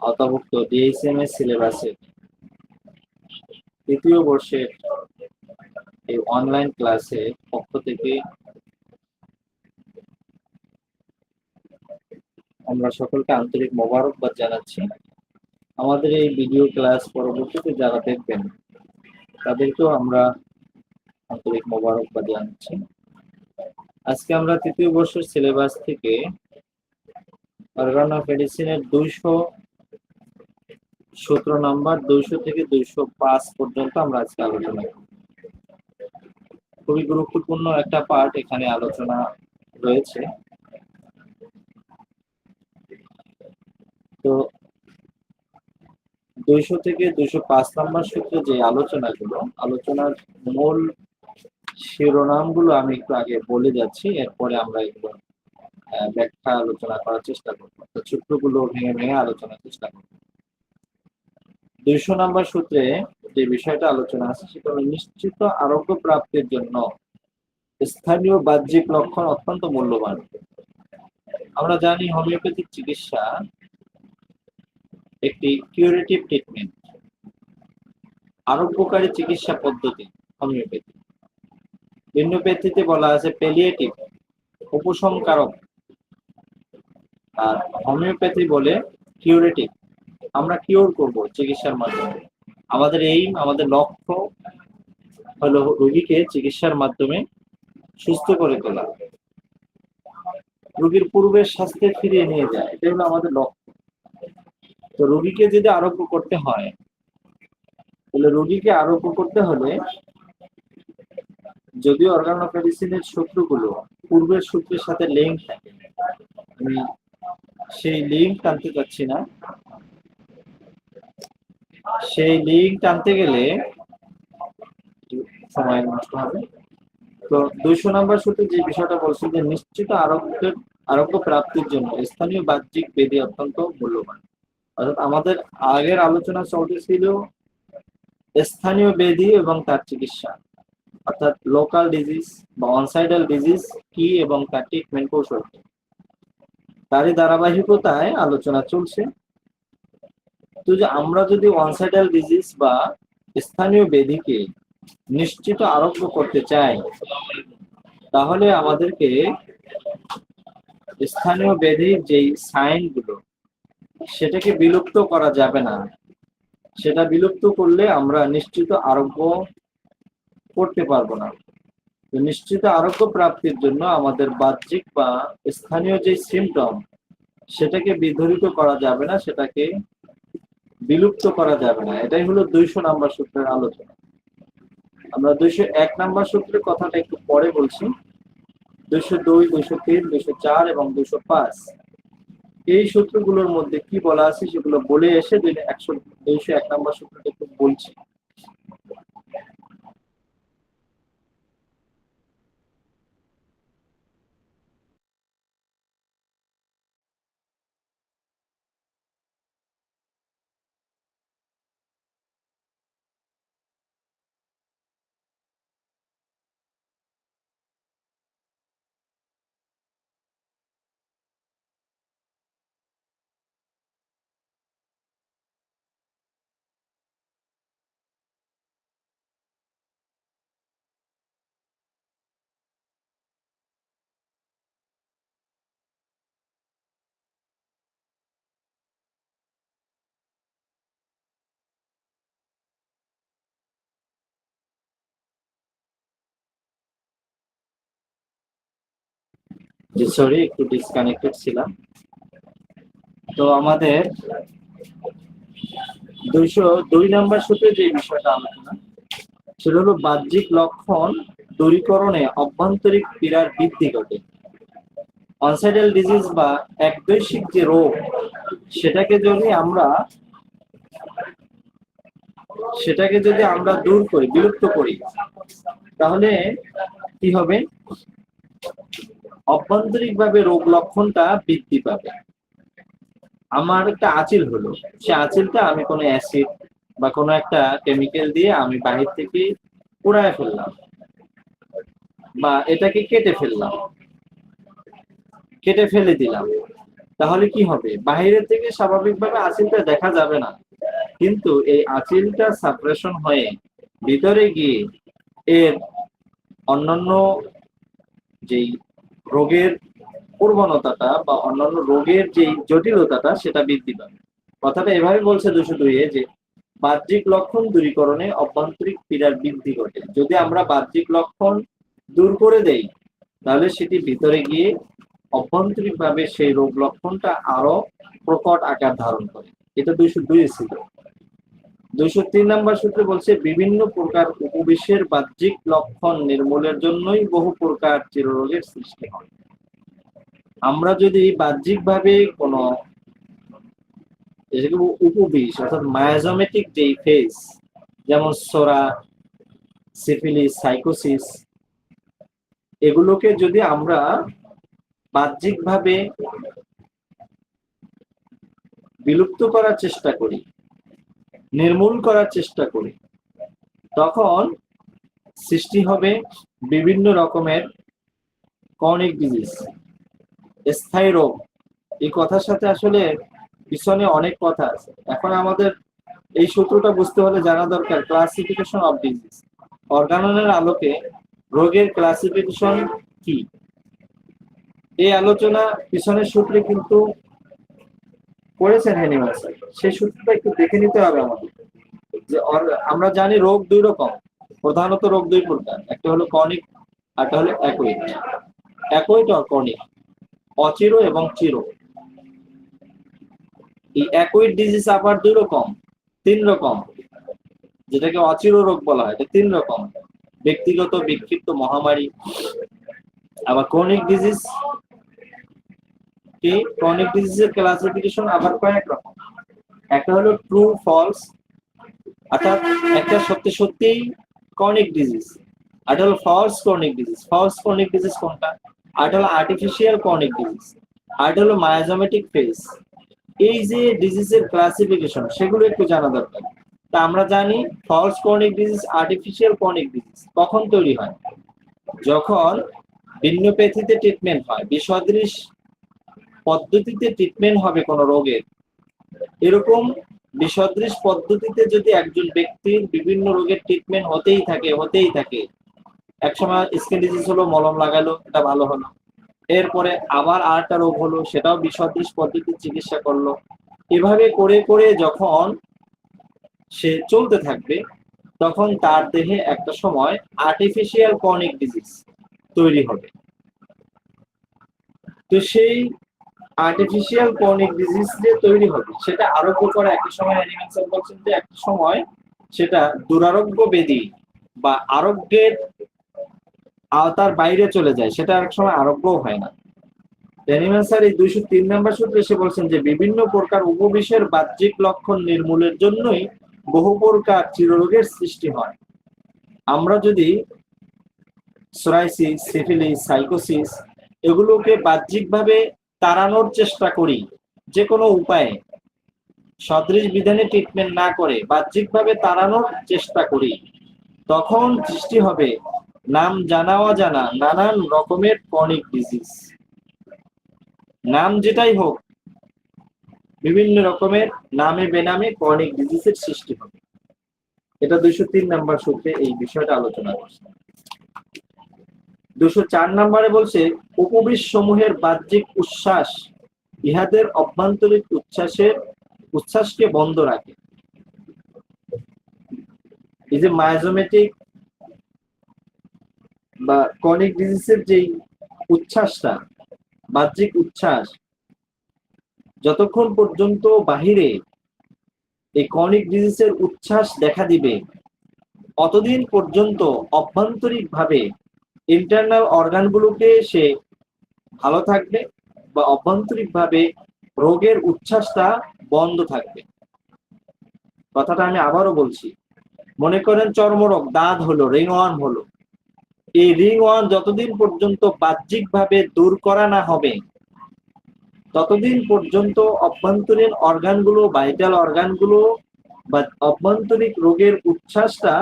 আওতাভুক্ত ডিএসএম এর সিলেবাসের তৃতীয় বর্ষের এই অনলাইন ক্লাসে পক্ষ থেকে আমরা সকলকে আন্তরিক মোবারকবাদ জানাচ্ছি। আমাদের এই ভিডিও ক্লাস পরবর্তীতে যারা দেখবেন, তাদেরকেও আমরা আন্তরিক মোবারকবাদ জানাচ্ছি। আজকে আমরা তৃতীয় বর্ষের সিলেবাস থেকে অর্গান অফ মেডিসিনের দুইশো সতেরো নাম্বার, দুইশো থেকে দুইশো পাঁচ পর্যন্ত আমরা আজকে আলোচনা করব। খুবই গুরুত্বপূর্ণ একটা পার্ট এখানে আলোচনা রয়েছে। তো দুইশো থেকে দুইশো পাঁচ নাম্বার সূত্রে যে আলোচনাগুলো, আলোচনার মূল শিরোনামগুলো আমি একটু আগে বলে যাচ্ছি, এরপরে আমরা এগুলো ব্যাখ্যা আলোচনা করার চেষ্টা করব। তো সূত্রগুলো ভেঙে ভেঙে আলোচনার চেষ্টা করব। দুইশো নাম্বার সূত্রে যে বিষয়টা আলোচনা আছে, সেটা হলো নিশ্চিত আরোগ্য প্রাপ্তির জন্য স্থানীয় বাহ্যিক লক্ষণ অত্যন্ত মূল্যবান। আমরা জানি হোমিওপ্যাথিক চিকিৎসা একটি কিউরেটিভ ট্রিটমেন্ট আরোগ্যকারী চিকিৎসা পদ্ধতি হোমিওপ্যাথি। ভিন্নোপ্যাথিতে বলা আছে পেলিয়েটিভ উপশমকারক আর হোমিওপ্যাথি বলে কিউরেটিভ আমরা কিওর করব চিকিৎসার মাধ্যমে। আমাদের এইম আমাদের লক্ষ্য হলো রোগীকে চিকিৎসার মাধ্যমে সুস্থ করে তোলা। রোগীর পূর্বের স্বাস্থ্যে ফিরিয়ে নিয়ে যায় এটা হলো আমাদের লক্ষ্য। তো রোগীকে যদি আরোগ্য করতে হয়, তাহলে রোগীকে আরোগ্য করতে হলে যদিও অর্গান অফ মেডিসিনের সূত্রগুলো পূর্বের সূত্রের সাথে লিঙ্ক থাকে আমি সেই লিঙ্ক টানতে চাচ্ছি না। সেই লিঙ্ক টানতে গেলে সময় নষ্ট হবে। তো দুইশো নম্বর সূত্রে যে বিষয়টা বলছি যে নিশ্চিত আরোগ্যের, আরোগ্য প্রাপ্তির জন্য স্থানীয় বাহ্যিক বেদি অত্যন্ত মূল্যবান। অর্থাৎ আমাদের আগের আলোচনা চলতেছিল স্থানীয় বেদি এবং তার চিকিৎসা। অর্থাৎ লোকাল ডিজিজ বা অনসাইডাল ডিজিজ কি এবং তার ট্রিটমেন্ট কৌশল। তারই ধারাবাহিকতায় আলোচনা চলছে। তো যে আমরা যদি ওয়ানসাইডাল ডিজিজ বা স্থানীয় বেদিকে নিশ্চিত আরোগ্য করতে চাই, তাহলে আমাদেরকে স্থানীয় বেদির যেই সাইনগুলো, সেটাকে বিলুপ্ত করা যাবে না। সেটা বিলুপ্ত করলে আমরা নিশ্চিত আরোগ্য করতে পারব না। তো নিশ্চিত আরোগ্য প্রাপ্তির জন্য আমাদের বাহ্যিক বা স্থানীয় যে সিমটম সেটাকে বিধরিত করা যাবে না, সেটাকে বিলুপ্ত করা যাবে না। এটাই হলো দুইশো নাম্বার সূত্রের আলোচনা। আমরা দুইশো এক নাম্বার সূত্রের কথাটা একটু পরে বলছি। দুইশো দুই, দুইশো তিন, দুইশো চার এবং দুইশো পাঁচ। এই সূত্রগুলোর মধ্যে কি বলা আছে সেগুলো বলে এসে দুই একশো দুইশো এক নাম্বার সূত্রটা একটু বলছি। জি সরি একটু ডিসকানেক্টেড ছিলাম। তো আমাদের দুইশো, দুই নাম্বার সূত্রে যে বিষয়টা আলোচনা, সেটা হলো বাহ্যিক লক্ষণ দূরীকরণে অভ্যন্তরিক পীড়ার বৃদ্ধি ঘটে। অনসাইডাল ডিজিজ বা একদৈশিক যে রোগ, সেটাকে যদি আমরা, সেটাকে যদি আমরা দূর করি, বিলুপ্ত করি, তাহলে কি হবে? অভ্যন্তরিকভাবে রোগ লক্ষণটা বৃদ্ধি পাবে। আমার একটা আচিল হলো। সে আচিলটা আমি কোনো অ্যাসিড বা কোনো একটা কেমিক্যাল দিয়ে আমি বাহির থেকে পুড়ায় ফেললাম বা এটাকে কেটে ফেললাম। কেটে ফেলে দিলাম। তাহলে কি হবে? বাহিরের থেকে স্বাভাবিকভাবে আচিলটা দেখা যাবে না। কিন্তু এই আচিলটা সাপ্রেশন হয়ে ভিতরে গিয়ে এর অন্যান্য যেই রোগের প্রবণতাটা বা অন্যান্য রোগের যেই জটিলতাটা সেটা বৃদ্ধি পাবে কথাটা এভাবে বলছে দুশো দুইয়ে যে, বাহ্যিক লক্ষণ দূরীকরণে অভ্যন্তরিক পীড়ার বৃদ্ধি ঘটে। যদি আমরা বাহ্যিক লক্ষণ দূর করে দেই, তাহলে সেটি ভিতরে গিয়ে অভ্যন্তরিকভাবে সেই রোগ লক্ষণটা আরও প্রকট আকার ধারণ করে। এটা দুইশো দুই ছিল। দুইশো তিন নম্বর সূত্রে বলছে, বিভিন্ন প্রকার উপবিশ্বের বাহ্যিক লক্ষণ নির্মূলের জন্যই বহু প্রকার চিররোগের সৃষ্টি হয়। আমরা যদি বাহ্যিকভাবে কোনো যেগুলো উপবিষ অর্থাৎ মায়াজমেটিক যেই ফেজ যেমন সোরা সিফিলিস সাইকোসিস এগুলোকে যদি আমরা বাহ্যিকভাবে বিলুপ্ত করার চেষ্টা করি নির্মূল করার চেষ্টা করি। তখন সৃষ্টি হবে বিভিন্ন রকমের কর্নিক ডিজিজ স্থায়ী রোগ। এই কথার সাথে আসলে পিছনে অনেক কথা আছে। এখন আমাদের এই সূত্রটা বুঝতে হলে জানা দরকার ক্লাসিফিকেশন অফ ডিজিজ অর্গাননের আলোকে রোগের ক্লাসিফিকেশন কি? এই আলোচনা পিছনের সূত্রে কিন্তু করেছেন হ্যানিম্যান স্যার সেই সূত্রটা একটু দেখে নিতে হবে আমাদের। যে আমরা জানি রোগ দুই রকম। প্রধানত রোগ দুই প্রকার। একটা হলো কনিক আরটা হলো অ্যাকুইট অ্যাকুইট আর কনিক অচির এবং চির। এই অ্যাকুইট ডিজিজ আবার দুই রকম, তিন রকম। যেটাকে অচির রোগ বলা হয়, এটা তিন রকম। ব্যক্তিগত, বিক্ষিপ্ত মহামারী। আবার ক্রনিক ডিজিজ কি? ক্রনিক ডিজিজের ক্লাসিফিকেশন আবার কয়েক রকম। একটা হলো ট্রু ফলস অর্থাৎ একটা সত্যি সত্যিই ক্রনিক ডিজিজ আর হলো false chronic disease false chronic disease কোনটা? আর হলো আর্টিফিশিয়াল ক্রনিক ডিজিজ আর হলো মায়াজমেটিক ফেজ এই যে ডিজিজের ক্লাসিফিকেশন সেগুলো একটু জানা দরকার। তা আমরা জানি false chronic disease artificial chronic disease কখন তৈরি হয়? যখন ভিন্নপ্যাথিতে ট্রিটমেন্ট হয়, বিসদৃশ পদ্ধতিতে ট্রিটমেন্ট হবে কোনো রোগের। এরকম বিসদৃশ পদ্ধতিতে যদি একজন ব্যক্তির বিভিন্ন রোগের ট্রিটমেন্ট হতেই থাকে হতেই থাকে, একসময় স্কিন ডিজিজ হলো, মলম লাগালো, এটা ভালো হলো এরপরে আবার আরেকটা রোগ হলো, সেটাও বিসদৃশ পদ্ধতির চিকিৎসা করল। এভাবে করে করে যখন সে চলতে থাকবে, তখন তার দেহে একটা সময় আর্টিফিশিয়াল কর্নিক ডিজিজ তৈরি হবে। তো সেই আর্টিফিশিয়াল কর্নিক ডিজিজ যে তৈরি হবে। সেটা আরোগ্য করা, একই সময় অ্যানিমেল বলছেন যে একই সময় সেটা দুরারোগ্য বেদি বা আরোগ্যের আওতার বাইরে চলে যায়, সেটা এক সময় আরোগ্যও হয় না। অ্যানিমেল স্যার এই দুইশো তিন নম্বর সূত্রে এসে বলছেন যে, বিভিন্ন প্রকার উপবিষের বাহ্যিক লক্ষণ নির্মূলের জন্যই বহু প্রকার চিররোগের সৃষ্টি হয়। আমরা যদি সোরাইসিস সিফিলিস সাইকোসিস এগুলোকে বাহ্যিকভাবে তাড়ানোর চেষ্টা করি, যে কোনো উপায়ে। সদৃশ বিধানে ট্রিটমেন্ট না করে বাহ্যিকভাবে তাড়ানোর চেষ্টা করি। তখন সৃষ্টি হবে নাম জানা অজানা নানান রকমের ক্রনিক ডিজিজ নাম যেটাই হোক, বিভিন্ন রকমের নামে বেনামে ক্রনিক ডিজিজের সৃষ্টি হবে। এটা দুইশো তিন নাম্বার সূত্রে এই বিষয়টা আলোচনা করছে। দুশো চার নম্বরে বলছে উপবিশ সমূহের বাহ্যিক উচ্ছ্বাস ইহাদের অভ্যন্তরিক উচ্ছ্বাসের উচ্ছ্বাসকে বন্ধ রাখে। এই যে মায়াজোমেটিক বা কনিক ডিজিজের যেই উচ্ছ্বাসটা, বাহ্যিক উচ্ছ্বাস, যতক্ষণ পর্যন্ত বাহিরে এই কনিক ডিজিজের উচ্ছ্বাস দেখা দিবে অতদিন পর্যন্ত অভ্যন্তরিক ভাবে ইন্টারনাল অর্গানগুলোকে সে ভালো থাকবে বা অভ্যন্তরিক ভাবে রোগের উচ্ছ্বাসটা বন্ধ থাকবে। কথাটা আমি আবারও বলছি। মনে করেন চর্মরোগ, দাঁত হলো, রিং ওয়ার্ম হলো। এই রিং ওয়ার্ম যতদিন পর্যন্ত বাহ্যিকভাবে দূর করা না হবে, ততদিন পর্যন্ত অভ্যন্তরীণ অর্গানগুলো ভাইটাল অর্গানগুলো বা অভ্যন্তরিক রোগের উচ্ছ্বাসটা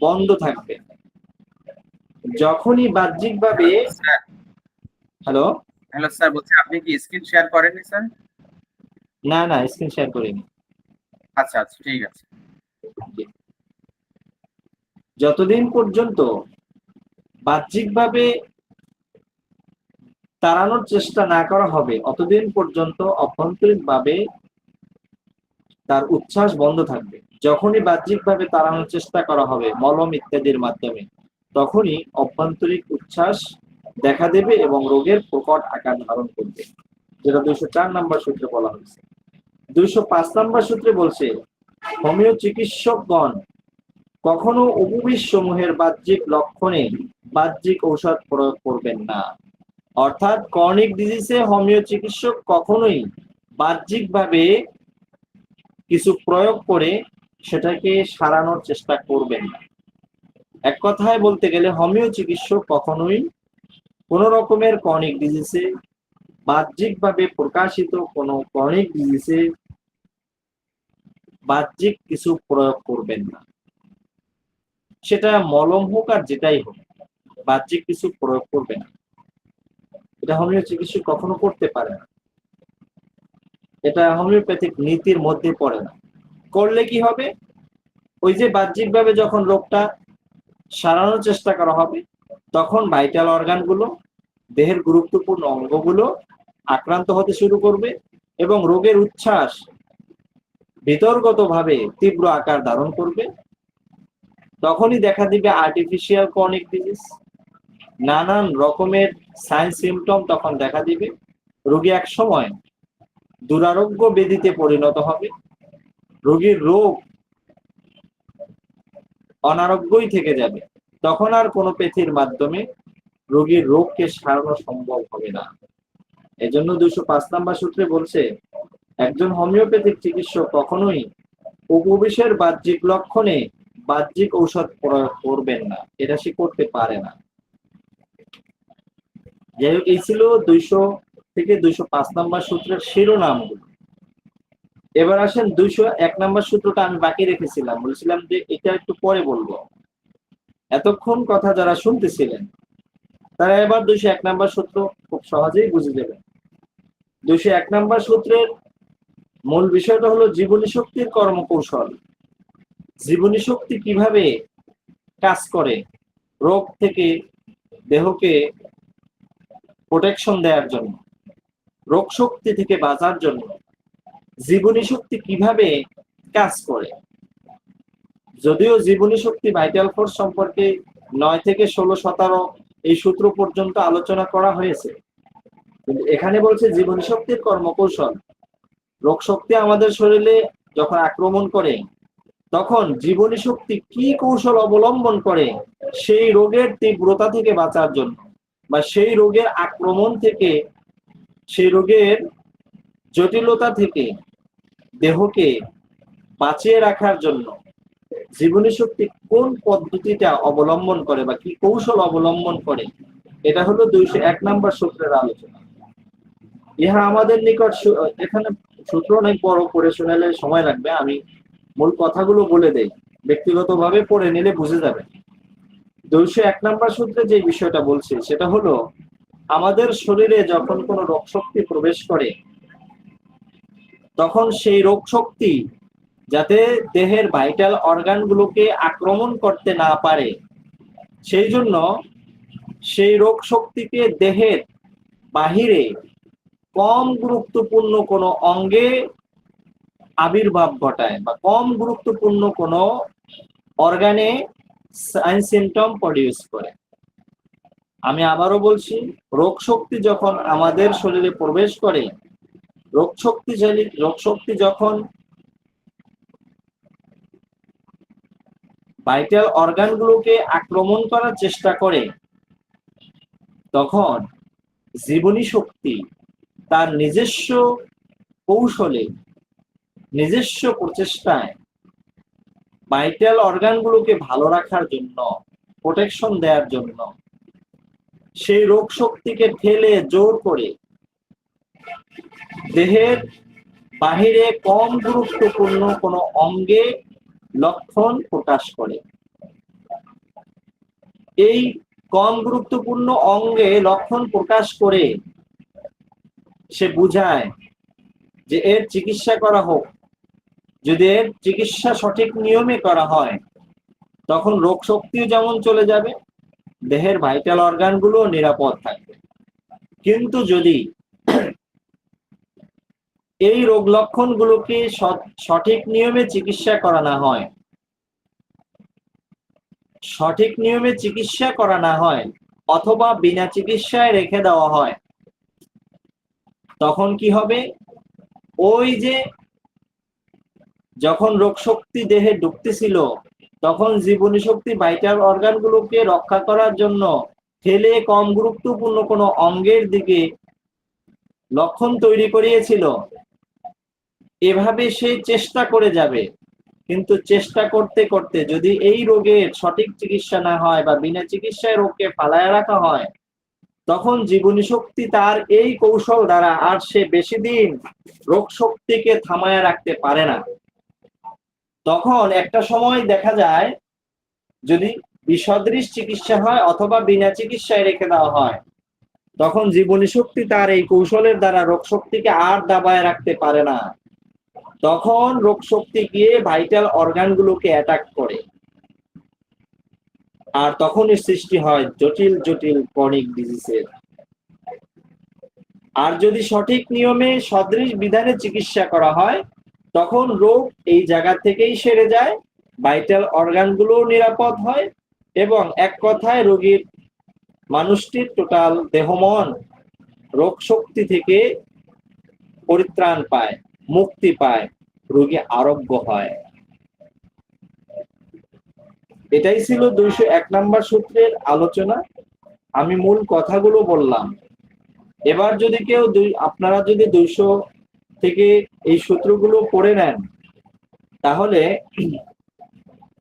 বন্ধ থাকবে। যখনই বাহ্যিকভাবে হ্যালো হ্যালো স্যার বলছি আপনি কি স্ক্রিন শেয়ার করেননি স্যার না না স্ক্রিন শেয়ার করিনি। আচ্ছা আচ্ছা ঠিক আছে। যতদিন পর্যন্ত বাহ্যিকভাবে তাড়ানোর চেষ্টা না করা হবে অতদিন পর্যন্ত অভ্যন্তরীণভাবে তার উচ্ছ্বাস বন্ধ থাকবে। যখনই বাহ্যিকভাবে তাড়ানোর চেষ্টা করা হবে মলম ইত্যাদির মাধ্যমে। তখনই অভ্যন্তরিক উচ্ছ্বাস দেখা দেবে এবং রোগের প্রকট আকার ধারণ করবে, যেটা দুইশো চার নম্বর সূত্রে বলা হয়েছে। দুইশো পাঁচ নম্বর সূত্রে বলছে, হোমিও চিকিৎসকগণ কখনো উপবিষ সমূহের বাহ্যিক লক্ষণে বাহ্যিক ঔষধ প্রয়োগ করবেন না। অর্থাৎ কর্নিক ডিজিজে হোমিও চিকিৎসক কখনোই বাহ্যিকভাবে কিছু প্রয়োগ করে সেটাকে সারানোর চেষ্টা করবেন না। এক কথায় বলতে গেলে হোমিও চিকিৎসক কখনোই কোন রকমের কর্নিক ডিজিজে বাহ্যিকভাবে প্রকাশিত কোনো কর্নিক ডিজিজে বাহ্যিক কিছু প্রয়োগ করবেন না। সেটা মলম হোক আর যেটাই হোক, বাহ্যিক কিছু প্রয়োগ করবে না। এটা হোমিও চিকিৎসক কখনো করতে পারে না। এটা হোমিওপ্যাথিক নীতির মধ্যে পড়ে না। করলে কি হবে? ওই যে বাহ্যিকভাবে যখন রোগটা সারানোর চেষ্টা করা হবে। তখন ভাইটাল অর্গানগুলো দেহের গুরুত্বপূর্ণ অঙ্গগুলো আক্রান্ত হতে শুরু করবে এবং রোগের উচ্ছ্বাস বিতর্গতভাবে তীব্র আকার ধারণ করবে। তখনই দেখা দিবে আর্টিফিশিয়াল ক্রনিক ডিজিজ নানান রকমের সাইন সিমটম তখন দেখা দিবে। রোগী এক সময় দুরারোগ্য বেদিতে পরিণত হবে। রোগীর রোগ অনারোগ্যই থেকে যাবে। তখন আর কোনো পেথির মাধ্যমে রোগীর রোগকে সারানো সম্ভব হবে না। এজন্য দুশো পাঁচ নাম্বার সূত্রে বলছে, একজন হোমিওপ্যাথিক চিকিৎসক কখনোই উপবিষের বাহ্যিক লক্ষণে বাহ্যিক ঔষধ প্রয়োগ করবেন না। এটা সে করতে পারে না। যাই হোক, এই ছিল দুইশো থেকে দুইশো পাঁচ নাম্বার সূত্রের শিরোনামগুলো। এবার আসেন দুইশো এক নম্বর সূত্রটা আমি বাকি রেখেছিলাম। বলছিলাম যে এটা একটু পরে বলব। এতক্ষণ কথা যারা শুনতেছিলেন, তারা এবার দুইশো এক নম্বর সূত্র খুব সহজেই বুঝে যাবেন। দুইশো এক নাম্বার সূত্রের মূল বিষয়টা হলো জীবনী শক্তির কর্মকৌশল। জীবনী শক্তি কীভাবে কাজ করে? রোগ থেকে দেহকে প্রোটেকশন দেওয়ার জন্য। রোগ শক্তি থেকে বাঁচার জন্য। জীবনী শক্তি কীভাবে কাজ করে? যদিও জীবনী শক্তি ভাইটাল ফোর্স সম্পর্কে নয় থেকে ষোলো সতেরো এই সূত্র পর্যন্ত আলোচনা করা হয়েছে। কিন্তু এখানে বলছে জীবনী শক্তির কর্মকৌশল। রোগ শক্তি আমাদের শরীরে যখন আক্রমণ করে, তখন জীবনী শক্তি কি কৌশল অবলম্বন করে সেই রোগের তীব্রতা থেকে বাঁচার জন্য বা সেই রোগের আক্রমণ থেকে সেই রোগের জটিলতা থেকে দেহকে বাঁচিয়ে রাখার জন্য জীবনী শক্তি কোন পদ্ধতিটা অবলম্বন করে বা কি কৌশল অবলম্বন করে, এটা হলো দুইশো এক নম্বর সূত্রের আলোচনা। ইহা আমাদের নিকট এখানে সূত্র অনেক বড় করে শুনালে সময় লাগবে, আমি মূল কথাগুলো বলে দেই। ব্যক্তিগতভাবে পড়ে নিলে বুঝে যাবে। দুইশো এক নম্বর সূত্রে যে বিষয়টা বলছে, সেটা হলো, আমাদের শরীরে যখন কোনো রোগ শক্তি প্রবেশ করে তখন সেই রোগ শক্তি যাতে দেহের ভাইটাল অর্গানগুলোকে আক্রমণ করতে না পারে। সেই জন্য সেই রোগ শক্তিকে দেহের বাহিরে কম গুরুত্বপূর্ণ কোনো অঙ্গে আবির্ভাব ঘটায় বা কম গুরুত্বপূর্ণ কোনো অর্গানে সাইন সিমটম প্রডিউস করে। আমি আবারও বলছি রোগ শক্তি যখন আমাদের শরীরে প্রবেশ করে রোগ শক্তিশালী রোগ শক্তি যখন ভাইটাল অর্গানগুলোকে আক্রমণ করার চেষ্টা করে, তখন জীবনী শক্তি তার নিজস্ব কৌশলে, নিজস্ব প্রচেষ্টায় ভাইটাল অর্গানগুলোকে ভালো রাখার জন্য প্রোটেকশন দেওয়ার জন্য, সেই রোগ শক্তিকে ঠেলে জোর করে দেহের বাহিরে কম গুরুত্বপূর্ণ কোনো অঙ্গে লক্ষণ প্রকাশ করে। এই কম গুরুত্বপূর্ণ অঙ্গে লক্ষণ প্রকাশ করে সে বুঝায় যে এর চিকিৎসা করা হোক। যদি এর চিকিৎসা সঠিক নিয়মে করা হয়, তখন রোগ শক্তিও যেমন চলে যাবে, দেহের ভাইটাল অর্গানগুলো নিরাপদ থাকবে। কিন্তু যদি এই রোগ লক্ষণগুলোকে সঠিক নিয়মে চিকিৎসা করা না হয়? সঠিক নিয়মে চিকিৎসা করা না হয় অথবা বিনা চিকিৎসায় রেখে দেওয়া হয়। তখন কি হবে? ওই যে যখন রোগ শক্তি দেহে ঢুকতেছিল তখন জীবনী শক্তি ভাইটাল অর্গানগুলোকে রক্ষা করার জন্য ঠেলে কম গুরুত্বপূর্ণ কোনো অঙ্গের দিকে লক্ষণ তৈরি করিয়েছিল। এভাবে সে চেষ্টা করে যাবে। কিন্তু চেষ্টা করতে করতে যদি এই রোগের সঠিক চিকিৎসা না হয় বা বিনা চিকিৎসায় রোগকে ফালায় রাখা হয়, তখন জীবনী শক্তি তার এই কৌশল দ্বারা আর সে বেশি দিন রোগ শক্তিকে থামায় রাখতে পারে না। তখন একটা সময় দেখা যায়, যদি বিসদৃশ চিকিৎসা হয় অথবা বিনা চিকিৎসায় রেখে দেওয়া হয়, তখন জীবনী শক্তি তার এই কৌশলের দ্বারা রোগ শক্তিকে আর দাবায় রাখতে পারে না। তখন রোগ শক্তি গিয়ে ভাইটাল অর্গানগুলোকে অ্যাটাক করে। আর তখনই সৃষ্টি হয় জটিল জটিল ক্রনিক ডিজিজের আর যদি সঠিক নিয়মে সদৃশ বিধানে চিকিৎসা করা হয়, তখন রোগ এই জায়গা থেকেই সেরে যায় ভাইটাল অর্গানগুলো নিরাপদ হয় এবং এক কথায় রোগীর, মানুষটির টোটাল দেহমন রোগ শক্তি থেকে পরিত্রাণ পায়। মুক্তি পায়, রোগী আরোগ্য হয়। এটাই ছিল দুইশো এক নম্বর সূত্রের আলোচনা। আমি মূল কথাগুলো বললাম। এবার যদি কেউ আপনারা যদি দুইশো থেকে এই সূত্রগুলো পড়ে নেন, তাহলে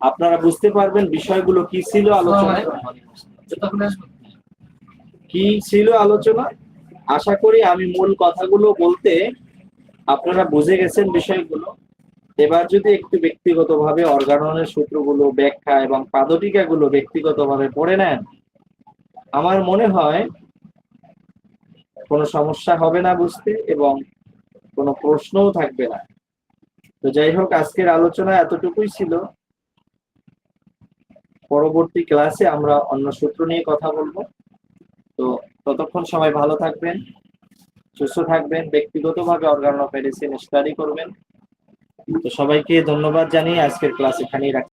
আপনারা বুঝতে পারবেন বিষয়গুলো কি ছিল আলোচনা। কি ছিল আলোচনা? আশা করি আমি মূল কথাগুলো বলতে আপনারা বুঝে গেছেন বিষয়গুলো? এবার যদি একটু ব্যক্তিগতভাবে অর্গাননের সূত্রগুলো ব্যাখ্যা এবং পাদটিকাগুলো ব্যক্তিগতভাবে পড়ে নেন, আমার মনে হয় কোনো সমস্যা হবে না বুঝতে এবং কোনো প্রশ্নও থাকবে না। তো যাই হোক, আজকের আলোচনা এতটুকুই ছিল। পরবর্তী ক্লাসে আমরা অন্য সূত্র নিয়ে কথা বলব। তো ততক্ষণ সবাই ভালো থাকবেন। সুস্থ থাকবেন, ব্যক্তিগতভাবে অর্গানো মেডিসিন স্টাডি করবেন। তো সবাইকে ধন্যবাদ জানিয়ে আজকের ক্লাস এখানেই রাখছি।